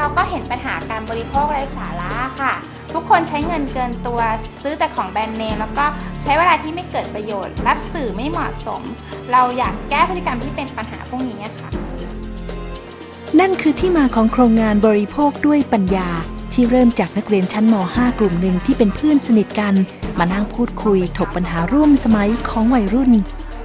ราก็เห็นปัญหาการบริโภคไร้สาระค่ะ ทุกคนใช้เงินเกินตัวซื้อแต่ของแบรนด์เนมแล้วก็ใช้เวลาที่ไม่เกิดประโยชน์ รับสื่อไม่เหมาะสม เราอยากแก้พฤติกรรมที่เป็นปัญหาพวกนี้ค่ะ นั่นคือที่มาของโครงงานบริโภคด้วยปัญญา ที่เริ่มจากนักเรียนชั้นม .5 กลุ่มหนึ่งที่เป็นเพื่อนสนิทกัน มานั่งพูดคุยถกปัญหาร่วมสมัยของวัยรุ่น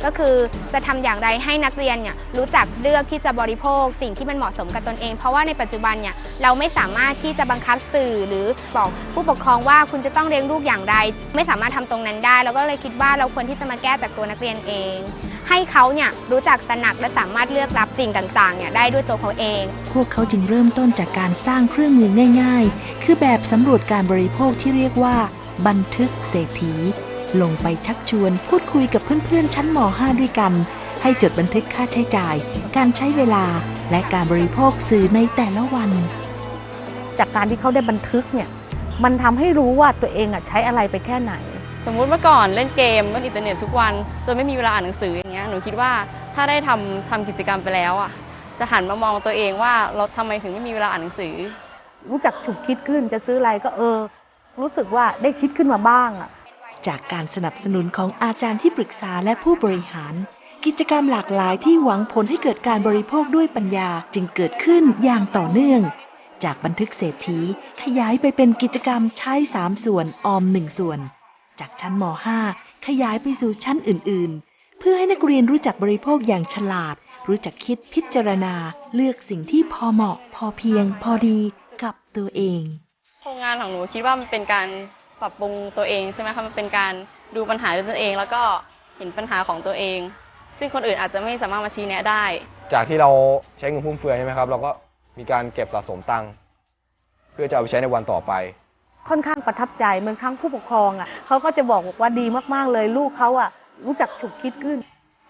ก็คือจะทำอย่างไรให้นักเรียนเนี่ยรู้จักเลือกที่จะบริโภค สิ่งที่มันเหมาะสมกับตนเอง เพราะว่าในปัจจุบันเนี่ยเราไม่สามารถที่จะบังคับสื่อหรือบอกผู้ปกครองว่าคุณจะต้องเลี้ยงลูกอย่างไร ไม่สามารถทำตรงนั้นได้ เราก็เลยคิดว่าเราควรที่จะมาแก้จากตัวนักเรียนเอง ให้เขาเนี่ยรู้จักตระหนักและสามารถเลือกรับสิ่งต่างๆเนี่ยได้ด้วยตัวเขาเอง พวกเขาจึงเริ่มต้นจากการสร้างเครื่องมือง่าย ๆ คือแบบสำรวจการบริโภคที่เรียกว่า บันทึกเศรษฐี ลงไปชักชวนพูดคุยกับเพื่อนๆ ชั้นม .5 ด้วยกัน ให้จดบันทึกค่าใช้จ่าย การใช้เวลาและการบริโภคสื่อในแต่ละวัน จากการที่เขาได้บันทึกเนี่ยมันทำให้รู้ว่าตัวเองอะใช้อะไรไปแค่ไหน สมมุติเมื่อก่อนเล่นเกมเล่นอินเทอร์เน็ตทุกวันจนไม่มีเวลาอ่านหนังสืออย่างเงี้ยหนูคิดว่าถ้าได้ทำทำกิจกรรมไปแล้วอะจะหันมามองตัวเองว่าเราทำไมถึงไม่มีเวลาอ่านหนังสือ รู้จักฉุกคิดขึ้นจะซื้ออะไรก็เออ รู้สึกว่าได้คิดขึ้นมาบ้างอะ จากการสนับสนุนของอาจารย์ที่ปรึกษาและผู้บริหาร กิจกรรมหลากหลายที่หวังผลให้เกิดการบริโภคด้วยปัญญาจึงเกิดขึ้นอย่างต่อเนื่อง จากบันทึกเศรษฐีขยายไปเป็นกิจกรรมใช้3ส่วนออม1ส่วน จากชั้นม .5 ขยายไปสู่ชั้นอื่น ๆ เพื่อให้นักเรียนรู้จักบริโภคอย่างฉลาด รู้จักคิดพิจารณา เลือกสิ่งที่พอเหมาะ พอเพียง พอดีกับตัวเองโครงงานของหนูคิดว่ามันเป็นการ ปรับปรุงตัวเองใช่ไหมคะมันเป็นการดูปัญหาด้วยตัวเอง แล้วก็เห็นปัญหาของตัวเอง ซึ่งคนอื่นอาจจะไม่สามารถมาชี้แนะได้ จากที่เราใช้เงินฟุ่มเฟือยใช่ไหมครับ เราก็มีการเก็บสะสมตังค์เพื่อจะเอาไปใช้ในวันต่อไป ค่อนข้างประทับใจเหมือนครั้งผู้ปกครองอะเขาก็จะบอกว่าดีมากๆเลยลูกเขาอะรู้จักฉุกคิดขึ้น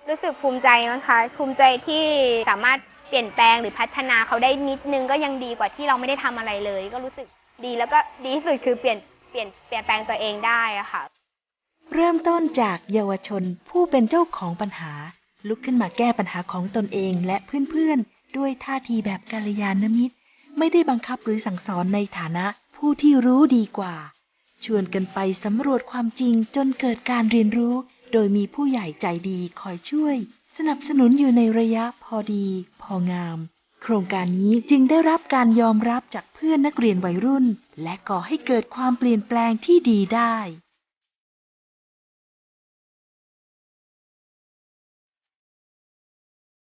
รู้สึกภูมิใจมั้งคะ ภูมิใจที่สามารถเปลี่ยนแปลงหรือพัฒนาเขาได้นิดนึงก็ยังดีกว่าที่เราไม่ได้ทำอะไรเลย ก็รู้สึกดีแล้วก็ดีที่สุดคือเปลี่ยนเปลี่ยนเปลี่ยนแปลงตัวเองได้อะค่ะ เริ่มต้นจากเยาวชนผู้เป็นเจ้าของปัญหา ลุกขึ้นมาแก้ปัญหาของตนเองและเพื่อนๆ ด้วยท่าทีแบบกัลยาณมิตร ไม่ได้บังคับหรือสั่งสอนในฐานะผู้ที่รู้ดีกว่า ชวนกันไปสำรวจความจริงจนเกิดการเรียนรู้ โดยมีผู้ใหญ่ใจดีคอยช่วย สนับสนุนอยู่ในระยะพอดี พองาม โครงการนี้จึงได้รับการยอมรับจากเพื่อนนักเรียนวัยรุ่น และก่อให้เกิดความเปลี่ยนแปลงที่ดีได้